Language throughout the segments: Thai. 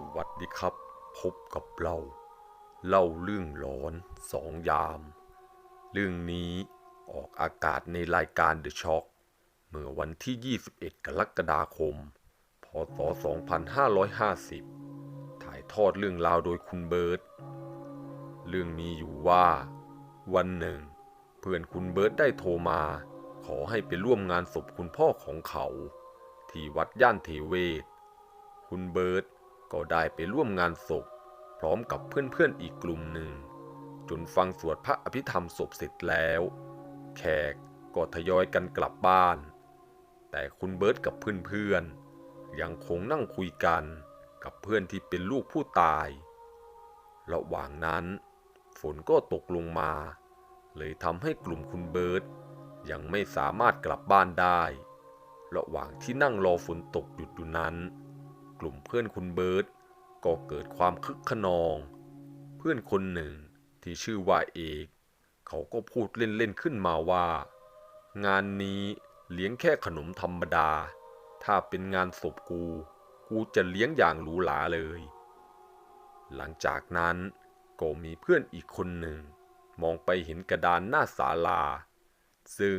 สวัสดีครับ พบกับเรา เล่าเรื่องหลอนสองยาม เรื่องนี้ออกอากาศในรายการ The Shock เมื่อวันที่ 21 กรกฎาคม พศ 2550 ถ่ายทอดเรื่องราวโดยคุณเบิร์ตเรื่องมีอยู่ว่า วันหนึ่ง เพื่อนคุณเบิร์ตได้โทรมา ขอให้ไปร่วมงานศพคุณพ่อของเขา ที่วัดย่านเทเวศคุณเบิร์ต ก็ได้ไปร่วมงานศพ พร้อมกับเพื่อนๆอีกกลุ่มหนึ่ง จนฟังสวดพระอภิธรรมศพเสร็จแล้ว แขกก็ทยอยกันกลับบ้าน แต่คุณเบิร์ตกับเพื่อนๆยังคงนั่งคุยกันกับเพื่อนที่เป็นลูกผู้ตาย ระหว่างนั้น ฝนก็ตกลงมา เลยทำให้กลุ่มคุณเบิร์ตยังไม่สามารถกลับบ้านได้ ระหว่างที่นั่งรอฝนตกหยุดอยู่นั้น กลุ่มเพื่อนคุณเบิร์ตก็เกิดความคึกขนอง เพื่อนคนหนึ่งที่ชื่อว่าเอกเขาก็พูดเล่นๆขึ้นมาว่า งานนี้เลี้ยงแค่ขนมธรรมดา ถ้าเป็นงานศพกู กูจะเลี้ยงอย่างหรูหราเลย หลังจากนั้นก็มีเพื่อนอีกคนหนึ่ง มองไปเห็นกระดานหน้าศาลา ซึ่ง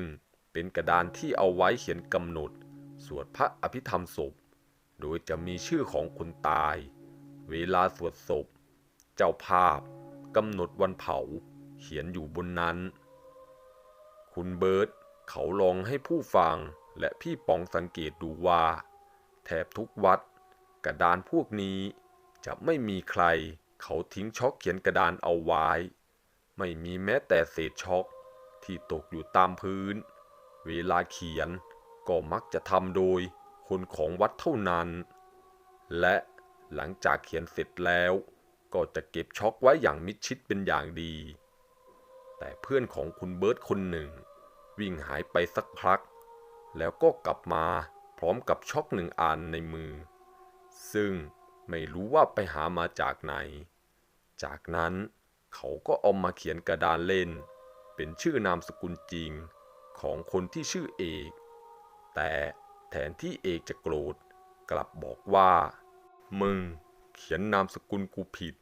เป็นกระดานที่เอาไว้เขียนกำหนด สวดพระอภิธรรมศพ โดยจะมีชื่อของคนตาย เวลาสวดศพ เจ้าภาพกำหนดวันเผาเขียนอยู่บนนั้น คุณเบิร์ตเขาลองให้ผู้ฟังและพี่ป๋องสังเกตดูว่า แทบทุกวัด กระดานพวกนี้จะไม่มีใครเขาทิ้งช็อกเขียนกระดานเอาไว้ ไม่มีแม้แต่เศษช็อกที่ตกอยู่ตามพื้น เวลาเขียนก็มักจะทำโดย คนของวัดเท่านั้น และหลังจากเขียนเสร็จแล้วก็จะเก็บช็อกไว้อย่างมิดชิดเป็นอย่างดี แต่เพื่อนของคุณเบิร์ตคนหนึ่ง วิ่งหายไปสักพัก แล้วก็กลับมาพร้อมกับช็อกหนึ่งอันในมือ ซึ่งไม่รู้ว่าไปหามาจากไหน จากนั้นเขาก็เอามาเขียนกระดานเล่น เป็นชื่อนามสกุลจริงของคนที่ชื่อเอก แต่ แทนที่เอกจะโกรธ กลับบอกว่า มึงเขียนนามสกุลกูผิด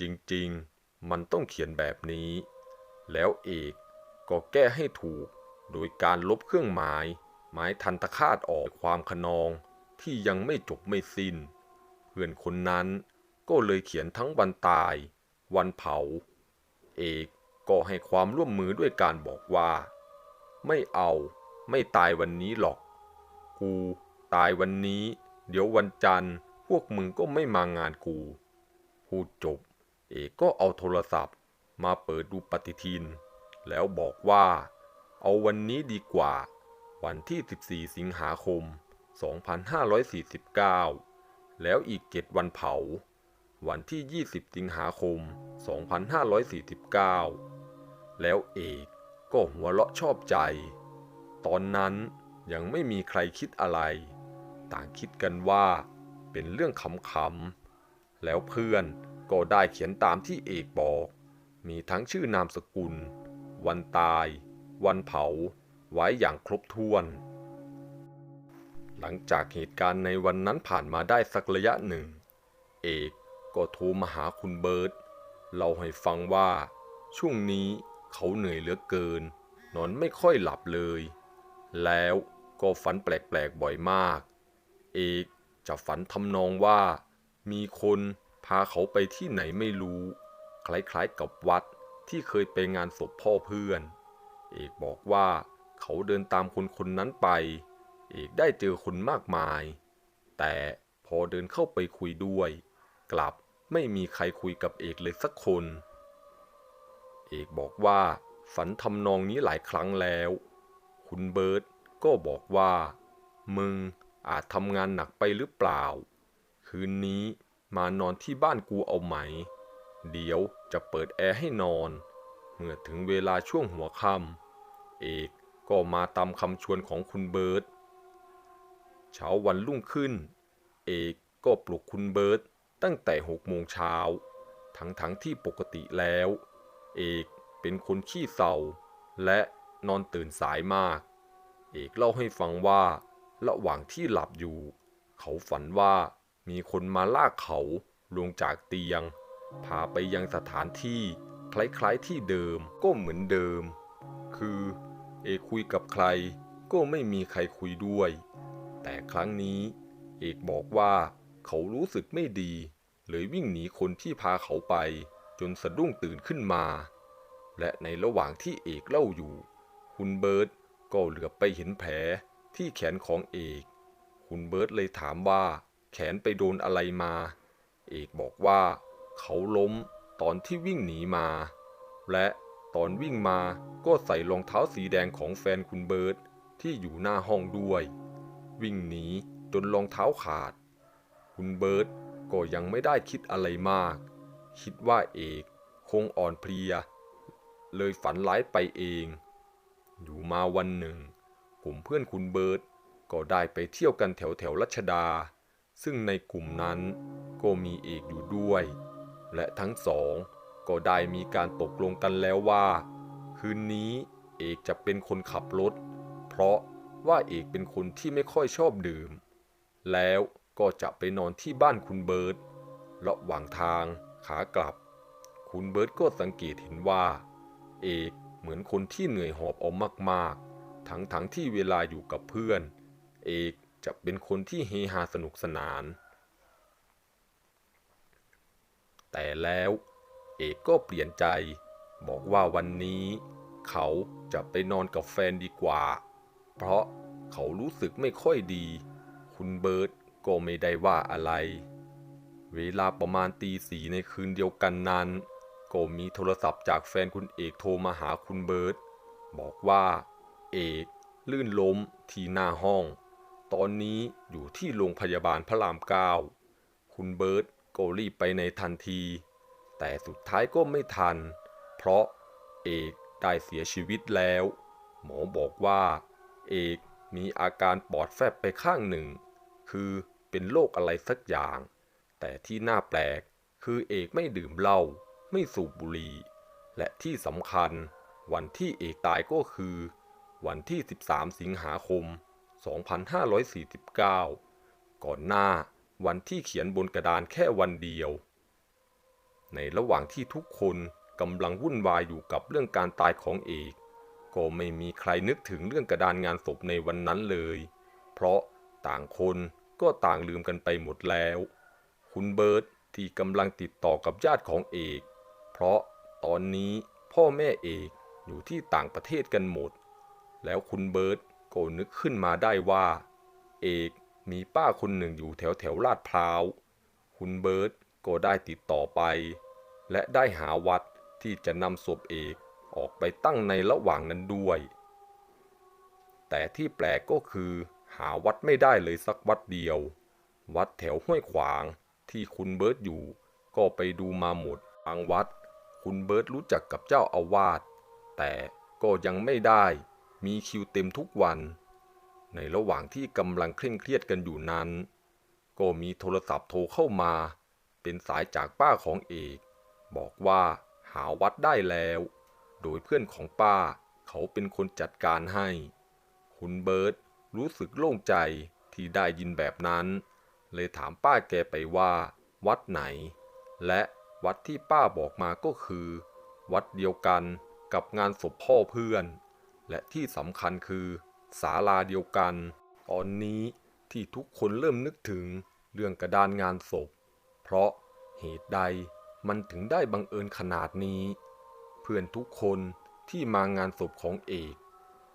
จริงๆ มันต้องเขียนแบบนี้ แล้วเอกก็แก้ให้ถูก โดยการลบเครื่องหมาย หมายทันตคาตออกความขนองที่ยังไม่จบไม่สิ้น เพื่อนคนนั้นก็เลยเขียนทั้งวันตาย วันเผา เอกก็ให้ความร่วมมือด้วยการบอกว่า ไม่เอาไม่ตายวันนี้หรอก กู ตายวันนี้ เดี๋ยววันจันทร์ พวกมึงก็ไม่มางานกู พูดจบ เอกก็เอาโทรศัพท์ มาเปิดดูปฏิทิน แล้วบอกว่า เอาวันนี้ดีกว่า วันที่ 14 สิงหาคม 2549 แล้วอีกเจ็ดวันเผา วันที่ 20 สิงหาคม 2549 แล้วเอกก็หัวเราะชอบใจ ตอนนั้น ยังไม่มีใครคิดอะไร ต่างคิดกันว่าเป็นเรื่องขำๆ แล้วเพื่อนก็ได้เขียนตามที่เอกบอก มีทั้งชื่อนามสกุล วันตาย วันเผา ไว้อย่างครบถ้วน หลังจากเหตุการณ์ในวันนั้นผ่านมาได้สักระยะหนึ่ง เอกก็โทรมาหาคุณเบิร์ตเล่าให้ฟังว่าช่วงนี้เขาเหนื่อยเหลือเกิน นอนไม่ค่อยหลับเลย แล้ว ก็ฝันแปลกๆบ่อยมาก เอกจะฝันทำนองว่า มีคนพาเขาไปที่ไหนไม่รู้ คล้ายๆกับวัดที่เคยไปงานศพพ่อเพื่อน เอกบอกว่าเขาเดินตามคนคนนั้นไป เอกได้เจอคนมากมาย แต่พอเดินเข้าไปคุยด้วย กลับไม่มีใครคุยกับเอกเลยสักคน เอกบอกว่าฝันทำนองนี้หลายครั้งแล้ว คุณเบิร์ต ก็บอกว่า มึงอาจทำงานหนักไปหรือเปล่า คืนนี้มานอนที่บ้านกูเอาไหม เดี๋ยวจะเปิดแอร์ให้นอน เมื่อถึงเวลาช่วงหัวค่ำเอกก็มาตามคำชวนของคุณเบิร์ตเช้าวันรุ่งขึ้น เอกก็ปลุกคุณเบิร์ตตั้งแต่หกโมงเช้า ทั้งทั้งที่ปกติแล้ว เอกเป็นคนขี้เศร้า และนอนตื่นสายมาก เอกเล่าให้ฟังว่า ระหว่างที่หลับอยู่ เขาฝันว่ามีคนมาลากเขาลงจากเตียง พาไปยังสถานที่คล้ายๆที่เดิมก็เหมือนเดิม คือเอกคุยกับใครก็ไม่มีใครคุยด้วย แต่ครั้งนี้เอกบอกว่าเขารู้สึกไม่ดี เลยวิ่งหนีคนที่พาเขาไป จนสะดุ้งตื่นขึ้นมา และในระหว่างที่เอกเล่าอยู่ คุณเบิร์ต ก็เหลือไปเห็นแผลที่แขนของเอก คุณเบิร์ตเลยถามว่า แขนไปโดนอะไรมา เอกบอกว่า เขาล้มตอนที่วิ่งหนีมา และตอนวิ่งมาก็ใส่รองเท้าสีแดงของแฟนคุณเบิร์ตที่อยู่หน้าห้องด้วย วิ่งหนีจนรองเท้าขาด คุณเบิร์ตก็ยังไม่ได้คิดอะไรมาก คิดว่าเอกคงอ่อนเพลีย เลยฝันร้ายไปเอง อยู่มาวันหนึ่ง กลุ่มเพื่อนคุณเบิร์ตก็ได้ไปเที่ยวกันแถวแถวรัชดา ซึ่งในกลุ่มนั้นก็มีเอกอยู่ด้วย และทั้งสองก็ได้มีการตกลงกันแล้วว่า คืนนี้เอกจะเป็นคนขับรถ เพราะว่าเอกเป็นคนที่ไม่ค่อยชอบดื่ม แล้วก็จะไปนอนที่บ้านคุณเบิร์ตระหว่างทางขากลับ คุณเบิร์ตก็สังเกตเห็นว่า เอก เหมือนคนที่เหนื่อยหอบเอามากๆ ทั้งๆทที่เวลาอยู่กับเพื่อน เอกจะเป็นคนที่เฮฮาสนุกสนาน แต่แล้วเอกก็เปลี่ยนใจ บอกว่าวันนี้ เขาจะไปนอนกับแฟนดีกว่า เพราะเขารู้สึกไม่ค่อยดี คุณเบิร์ตก็ไม่ได้ว่าอะไร เวลาประมาณตีสี่ในคืนเดียวกันนั้น ก็มีโทรศัพท์จากแฟนคุณเอกโทรมาหาคุณเบิร์ตบอกว่า เอกลื่นล้มที่หน้าห้อง ตอนนี้อยู่ที่โรงพยาบาลพระรามเก้าคุณเบิร์ตก็รีบไปในทันที แต่สุดท้ายก็ไม่ทัน เพราะเอกได้เสียชีวิตแล้ว หมอบอกว่า เอกมีอาการปอดแฟบไปข้างหนึ่ง คือเป็นโรคอะไรสักอย่าง แต่ที่น่าแปลกคือเอกไม่ดื่มเหล้า ไม่สูบบุหรี่ และที่สำคัญ วันที่เอกตายก็คือ วันที่ 13 สิงหาคม 2549 ก่อนหน้าวันที่เขียนบนกระดานแค่วันเดียว ในระหว่างที่ทุกคนกำลังวุ่นวายอยู่กับเรื่องการตายของเอก ก็ไม่มีใครนึกถึงเรื่องกระดานงานศพในวันนั้นเลย เพราะต่างคนก็ต่างลืมกันไปหมดแล้ว คุณเบิร์ตที่กำลังติดต่อกับญาติของเอก เพราะตอนนี้พ่อแม่เอกอยู่ที่ต่างประเทศกันหมด แล้วคุณเบิร์ตก็นึกขึ้นมาได้ว่า เอกมีป้าคนหนึ่งอยู่แถวแถวลาดพร้าว คุณเบิร์ตก็ได้ติดต่อไป และได้หาวัดที่จะนำศพเอกออกไปตั้งในระหว่างนั้นด้วย แต่ที่แปลกก็คือหาวัดไม่ได้เลยสักวัดเดียว วัดแถวห้วยขวางที่คุณเบิร์ตอยู่ ก็ไปดูมาหมดบางวัด คุณเบิร์ตรู้จักกับเจ้าอาวาสแต่ก็ยังไม่ได้มีคิวเต็มทุกวัน ในระหว่างที่กำลังเคร่งเครียดกันอยู่นั้น ก็มีโทรศัพท์โทรเข้ามา เป็นสายจากป้าของเอก บอกว่าหาวัดได้แล้ว โดยเพื่อนของป้าเขาเป็นคนจัดการให้ คุณเบิร์ตรู้สึกโล่งใจที่ได้ยินแบบนั้น เลยถามป้าแกไปว่า วัดไหน และ วัดที่ป้าบอกมาก็คือ วัดเดียวกันกับงานศพพ่อเพื่อน และที่สำคัญคือศาลาเดียวกัน ตอนนี้ที่ทุกคนเริ่มนึกถึงเรื่องกระดานงานศพ เพราะเหตุใดมันถึงได้บังเอิญขนาดนี้ เพื่อนทุกคนที่มางานศพของเอก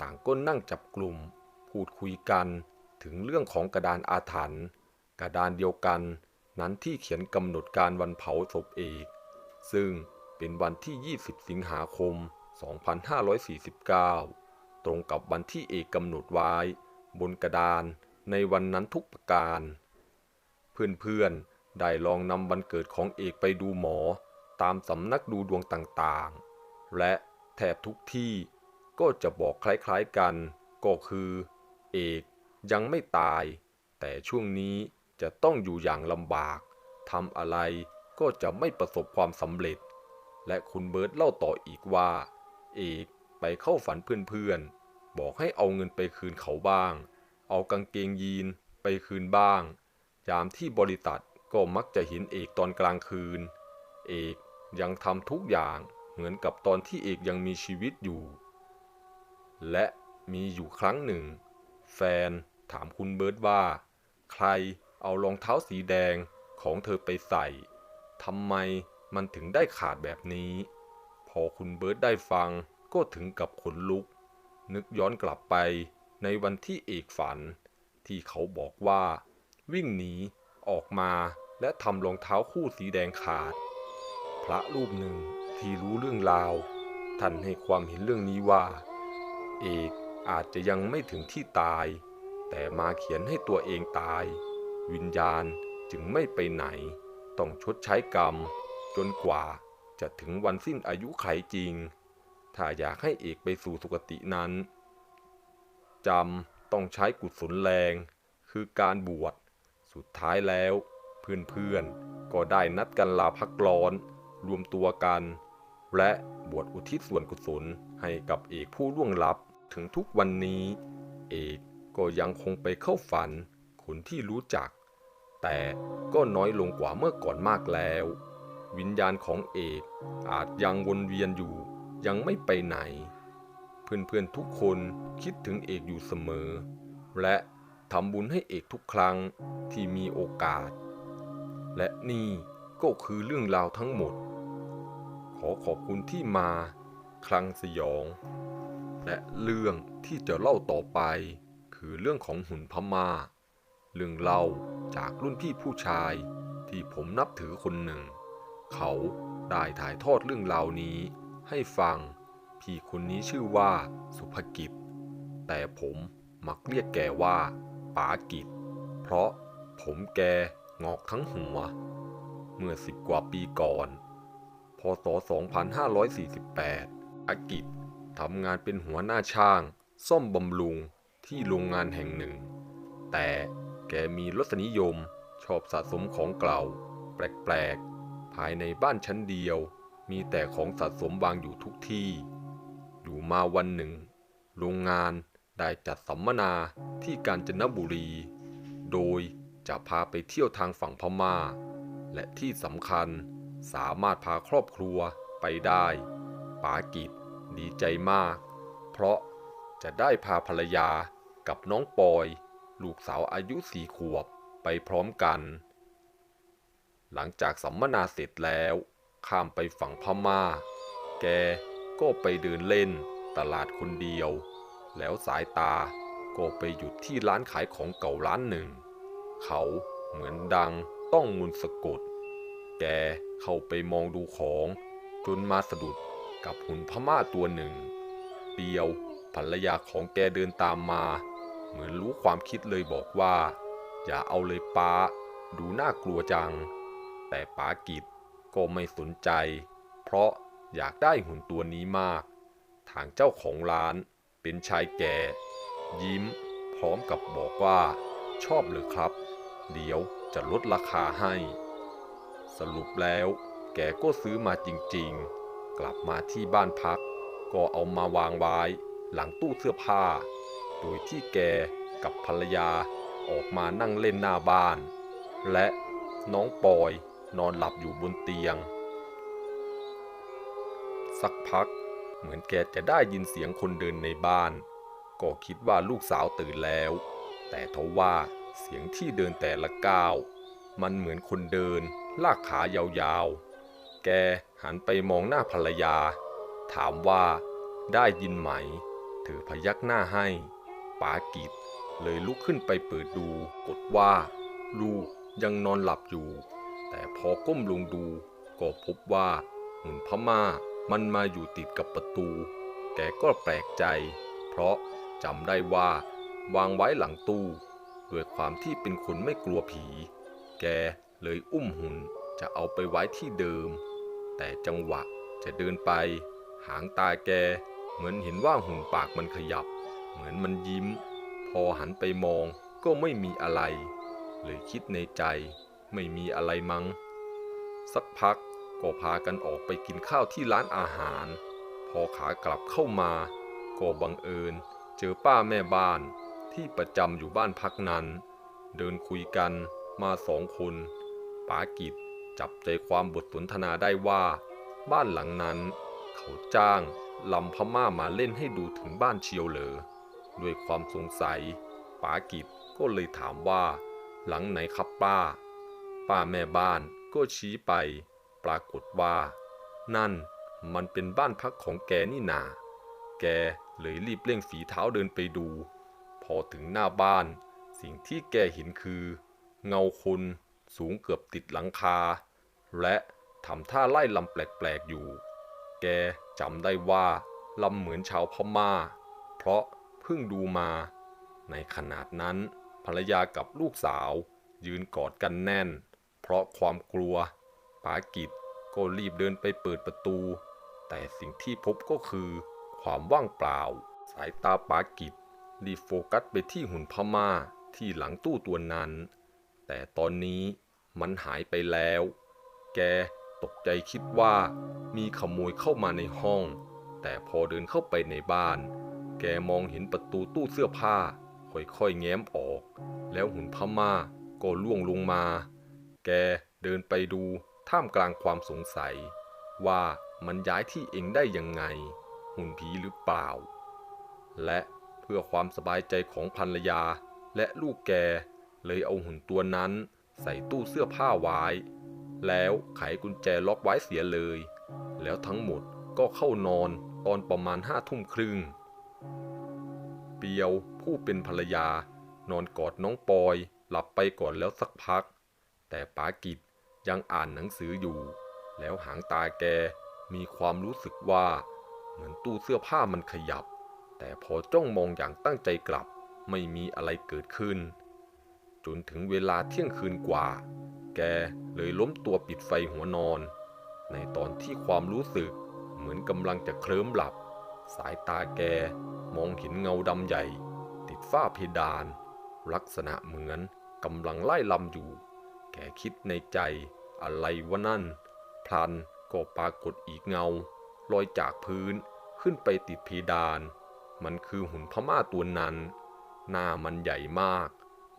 ต่างก็นั่งจับกลุ่ม พูดคุยกันถึงเรื่องของกระดานอาถรรพ์กระดานเดียวกัน นั้นที่เขียนกำหนดการวันเผาศพเอก ซึ่งเป็นวันที่ 20 สิงหาคม 2549 ตรงกับวันที่เอกกำหนดไว้ บนกระดานในวันนั้นทุกประการ เพื่อนๆ ได้ลองนำวันเกิดของเอกไปดูหมอ ตามสำนักดูดวงต่างๆ และแทบทุกที่ก็จะบอกคล้ายๆกัน ก็คือ เอกยังไม่ตาย แต่ช่วงนี้ จะต้องอยู่อย่างลำบากทำอะไรก็จะไม่ประสบความสำเร็จ และคุณเบิร์ตเล่าต่ออีกว่า เอกไปเข้าฝันเพื่อนๆ บอกให้เอาเงินไปคืนเขาบ้าง เอากางเกงยีนไปคืนบ้าง ยามที่บริษัทก็มักจะเห็นเอกตอนกลางคืน เอกยังทำทุกอย่างเหมือนกับตอนที่เอกยังมีชีวิตอยู่ และมีอยู่ครั้งหนึ่ง แฟนถามคุณเบิร์ตว่า ใคร เอารองเท้าสีแดงของเธอไปใส่ทำไมมันถึงได้ขาดแบบนี้ พอคุณเบิร์ตได้ฟังก็ถึงกับขนลุก นึกย้อนกลับไปในวันที่เอกฝัน ที่เขาบอกว่า วิ่งหนีออกมาและทำรองเท้าคู่สีแดงขาด พระรูปหนึ่งที่รู้เรื่องราว ท่านให้ความเห็นเรื่องนี้ว่า เอกอาจจะยังไม่ถึงที่ตาย แต่มาเขียนให้ตัวเองตาย วิญญาณจึงไม่ไปไหน ต้องชดใช้กรรม จนกว่าจะถึงวันสิ้นอายุไขจริง ถ้าอยากให้เอกไปสู่สุคตินั้นจำต้องใช้กุศลแรง คือการบวช สุดท้ายแล้ว เพื่อนๆ ก็ได้นัดกันลาพักร้อน รวมตัวกัน และบวชอุทิศส่วนกุศลให้กับเอกผู้ล่วงลับถึงทุกวันนี้ เอกก็ยังคงไปเข้าฝัน คนที่รู้จัก แต่ก็น้อยลงกว่าเมื่อก่อนมากแล้ว วิญญาณของเอกอาจยังวนเวียนอยู่ยังไม่ไปไหน เพื่อนๆทุกคนคิดถึงเอกอยู่เสมอ และทำบุญให้เอกทุกครั้งที่มีโอกาส และนี่ก็คือเรื่องราวทั้งหมด ขอขอบคุณที่มาคลังสยอง และเรื่องที่จะเล่าต่อไปคือเรื่องของหุ่นพม่า เรื่องเล่าจากรุ่นพี่ผู้ชายที่ผมนับถือคนหนึ่ง เขาได้ถ่ายทอดเรื่องราวนี้ให้ฟัง พี่คนนี้ชื่อว่าสุภกิจ แต่ผมมักเรียกแกว่าป๋ากิจ เพราะผมแกงอกทั้งหัว เมื่อสิบกว่าปีก่อน พศ 2548 อากิจทำงานเป็นหัวหน้าช่าง ซ่อมบำรุงที่โรงงานแห่งหนึ่ง แต่ กมีรสนิยมชอบสะสมของเก่า แปลกๆ ภายในบ้านชั้นเดียว มีแต่ของสะสมวางอยู่ทุกที่ อยู่มาวันหนึ่ง โรงงานได้จัดสัมมนาที่กาญจนบุรี โดยจะพาไปเที่ยวทางฝั่งพม่า และที่สำคัญสามารถพาครอบครัวไปได้ป๋ากิจดีใจมาก เพราะจะได้พาภรรยากับน้องปอย ลูกสาวอายุสี่ขวบไปพร้อมกัน หลังจากสัมมนาเสร็จแล้ว ข้ามไปฝั่งพม่า แกก็ไปเดินเล่นตลาดคนเดียว แล้วสายตาก็ไปหยุดที่ร้านขายของเก่าร้านหนึ่ง เขาเหมือนดังต้องมุนสะกด แกเข้าไปมองดูของจนมาสะดุดกับหุ่นพม่าตัวหนึ่ง เปียวภรรยาของแกเดินตามมา เหมือนรู้ความคิดเลยบอกว่า อย่าเอาเลยป้า ดูน่ากลัวจัง แต่ป้ากิจก็ไม่สนใจ เพราะอยากได้หุ่นตัวนี้มาก ทางเจ้าของร้านเป็นชายแก่ ยิ้ม พร้อมกับบอกว่า ชอบหรือครับ เดี๋ยวจะลดราคาให้ สรุปแล้วแกก็ซื้อมาจริงๆ กลับมาที่บ้านพัก ก็เอามาวางไว้ หลังตู้เสื้อผ้า โดยที่แกกับภรรยาออกมานั่งเล่นหน้าบ้าน และน้องปอยนอนหลับอยู่บนเตียง สักพักเหมือนแกจะได้ยินเสียงคนเดินในบ้าน ก็คิดว่าลูกสาวตื่นแล้ว แต่ทว่าเสียงที่เดินแต่ละก้าว มันเหมือนคนเดิน ลากขายาวๆ แกหันไปมองหน้าภรรยา ถามว่าได้ยินไหม เธอพยักหน้าให้ ป๋ากิจเลยลุกขึ้นไปเปิดดูกดว่า ลูกยังนอนหลับอยู่ แต่พอก้มลงดูก็พบว่าหุ่นพม่ามันมาอยู่ติดกับประตู แกก็แปลกใจ เพราะจำได้ว่า วางไว้หลังตู้ด้วยความที่เป็นคนไม่กลัวผี แกเลยอุ้มหุ่นจะเอาไปไว้ที่เดิม แต่จังหวะจะเดินไป หางตาแกเหมือนเห็นว่าหุ่นปากมันขยับ เหมือนมันยิ้ม พอหันไปมองก็ไม่มีอะไร เลยคิดในใจไม่มีอะไรมัง้ง สักพักก็พากันออกไปกินข้าวที่ร้านอาหาร พอขากลับเข้ามา ก็บังเอิญเจอป้าแม่บ้านที่ประจำอยู่บ้านพักนั้น เดินคุยกันมาสองคนป๋ากิจจับใจความบทสนทนาได้ว่า บ้านหลังนั้น เขาจ้างลำพม่ามาเล่นให้ดูถึงบ้านเชียวเหรอ ด้วยความสงสัยป๋ากิจก็เลยถามว่า หลังไหนครับป้า ป้าแม่บ้านก็ชี้ไป ปรากฏว่า นั่นมันเป็นบ้านพักของแกนี่นา แกเลยรีบเร่งฝีเท้าเดินไปดู พอถึงหน้าบ้าน สิ่งที่แกเห็นคือ เงาคนสูงเกือบติดหลังคา และทำท่าไล่ลำแปลกๆอยู่ แกจำได้ว่าลำเหมือนชาวพม่า เพราะ เพิ่งดูมา ในขนาดนั้นภรรยากับลูกสาวยืนกอดกันแน่น เพราะความกลัวปากิจก็รีบเดินไปเปิดประตู แต่สิ่งที่พบก็คือ ความว่างเปล่า สายตาปากิจรีโฟกัสไปที่หุ่นพม่าที่หลังตู้ตัวนั้น แต่ตอนนี้มันหายไปแล้ว แกตกใจคิดว่ามีขโมยเข้ามาในห้อง แต่พอเดินเข้าไปในบ้าน แกมองเห็นประตูตู้เสื้อผ้า ค่อยๆแง้มออก แล้วหุ่นพม่าก็ล่วงลงมา แกเดินไปดูท่ามกลางความสงสัย ว่ามันย้ายที่เองได้ยังไง หุ่นผีหรือเปล่า และเพื่อความสบายใจของภรรยาและลูกแกเลยเอาหุ่นตัวนั้นใส่ตู้เสื้อผ้าไว้ แล้วไขกุญแจล็อกไว้เสียเลย แล้วทั้งหมดก็เข้านอนตอนประมาณห้าทุ่มครึ่ง เปียว ผู้เป็นภรรยา นอนกอดน้องปอย หลับไปก่อนแล้วสักพัก แต่ปากิจยังอ่านหนังสืออยู่ แล้วหางตาแกมีความรู้สึกว่า เหมือนตู้เสื้อผ้ามันขยับ แต่พอจ้องมองอย่างตั้งใจกลับ ไม่มีอะไรเกิดขึ้น จนถึงเวลาเที่ยงคืนกว่า แกเลยล้มตัวปิดไฟหัวนอน ในตอนที่ความรู้สึกเหมือนกำลังจะเคลิ้มหลับ สายตาแกมองเห็นเงาดำใหญ่ ติดฝ้าเพดาน ลักษณะเหมือนกำลังไล่ลำอยู่ แกคิดในใจอะไรวะนั่น พลันก็ปรากฏอีกเงา ลอยจากพื้นขึ้นไปติดเพดาน มันคือหุ่นพม่าตัวนั้น หน้ามันใหญ่มาก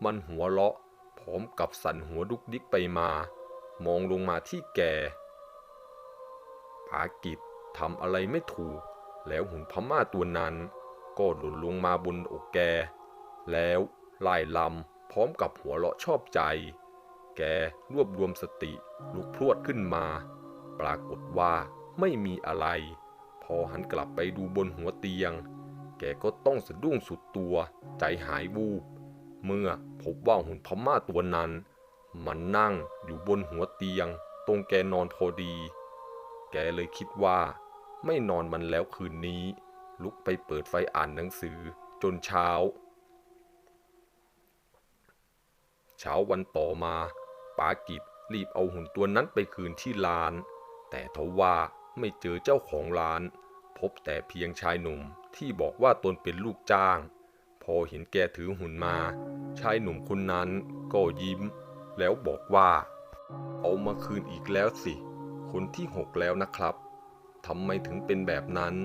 มันหัวเราะพร้อมกับสั่นหัวดุกดิกไปมา มองลงมาที่แกภากิจทำอะไรไม่ถูก แล้วหุ่นพม่าตัวนั้น ก็หล่นลงมาบนอกแก แล้วไล่ลำพร้อมกับหัวเราะชอบใจ แกรวบรวมสติลุกพรวดขึ้นมา ปรากฏว่าไม่มีอะไร พอหันกลับไปดูบนหัวเตียง แกก็ต้องสะดุ้งสุดตัวใจหายวูบ เมื่อพบว่าหุ่นพม่าตัวนั้น มันนั่งอยู่บนหัวเตียง ตรงแกนอนพอดี แกเลยคิดว่า ไม่นอนมันแล้วคืนนี้ ลุกไปเปิดไฟอ่านหนังสือจนเช้า เช้าวันต่อมาปากิจรีบเอาหุ่นตัวนั้นไปคืนที่ร้าน แต่ทว่าไม่เจอเจ้าของร้าน พบแต่เพียงชายหนุ่มที่บอกว่าตนเป็นลูกจ้าง พอเห็นแกถือหุ่นมา ชายหนุ่มคนนั้นก็ยิ้ม แล้วบอกว่า เอามาคืนอีกแล้วสิ คนที่หกแล้วนะครับ ทำไมถึงเป็นแบบนั้น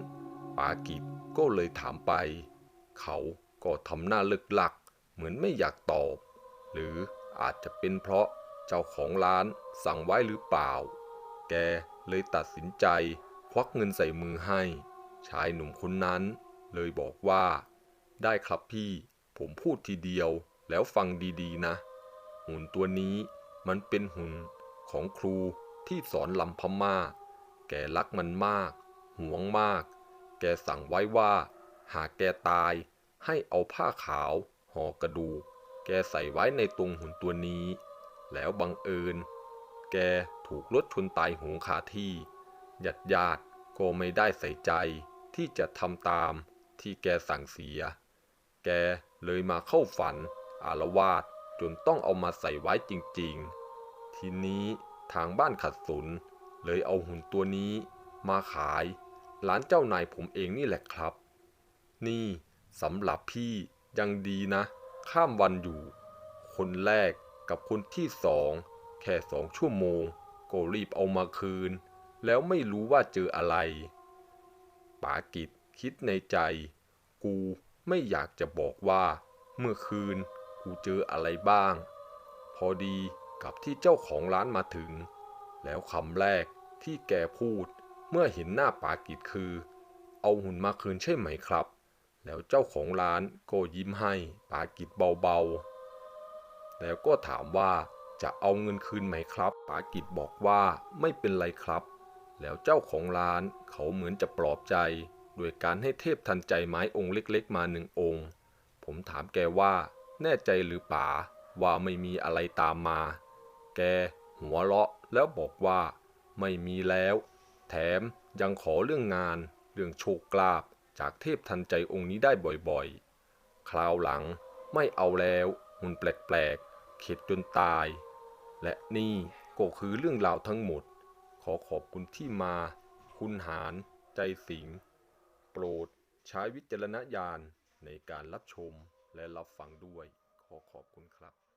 ปากิจก็เลยถามไป เขาก็ทำหน้าเลิกลัก เหมือนไม่อยากตอบ หรืออาจจะเป็นเพราะเจ้าของร้านสั่งไว้หรือเปล่า แกเลยตัดสินใจ ควักเงินใส่มือให้ ชายหนุ่มคนนั้น เลยบอกว่า ได้ครับพี่ ผมพูดทีเดียวแล้วฟังดีๆนะ หุ่นตัวนี้มันเป็นหุ่นของครูที่สอนลำพม่า แกรักมันมาก หวงมาก แกสั่งไว้ว่า หากแกตาย ให้เอาผ้าขาวห่อกระดูก แกใส่ไว้ในตรงหุ่นตัวนี้ แล้วบังเอิญ แกถูกรถชนตายหงคาที่ญาติญาติก็ไม่ได้ใส่ใจที่จะทำตามที่แกสั่งเสีย แกเลยมาเข้าฝันอารวาสจนต้องเอามาใส่ไว้จริงๆ ทีนี้ทางบ้านขัดสน เลยเอาหุ่นตัวนี้มาขายร้านเจ้านายผมเองนี่แหละครับ นี่สำหรับพี่ยังดีนะ ข้ามวันอยู่ คนแรกกับคนที่สองแค่สองชั่วโมง ก็รีบเอามาคืน แล้วไม่รู้ว่าเจออะไรปากิจคิดในใจ กูไม่อยากจะบอกว่าเมื่อคืนกูเจออะไรบ้าง พอดีกับที่เจ้าของร้านมาถึง แล้วคำแรกที่แกพูดเมื่อเห็นหน้าปากิจคือ เอาหุ่นมาคืนใช่ไหมครับ แล้วเจ้าของร้านก็ยิ้มให้ปากิจเบาๆ แล้วก็ถามว่าจะเอาเงินคืนไหมครับปากิจบอกว่าไม่เป็นไรครับ แล้วเจ้าของร้านเขาเหมือนจะปลอบใจ โดยการให้เทพทันใจไม้องค์เล็กๆ มาหนึ่งองค์ ผมถามแกว่า แน่ใจหรือป๋าว่าไม่มีอะไรตามมา แก หัวเราะแล้วบอกว่าไม่มีแล้ว แถมยังขอเรื่องงาน เรื่องโชคลาภจากเทพทันใจองค์นี้ได้บ่อยๆ คราวหลังไม่เอาแล้วหุนแปลกๆ เข็ดจนตาย และนี่ก็คือเรื่องราวทั้งหมด ขอขอบคุณที่มา คุณหาร ใจสิง โปรดใช้วิจารณญาณในการรับชมและรับฟังด้วย ขอขอบคุณครับ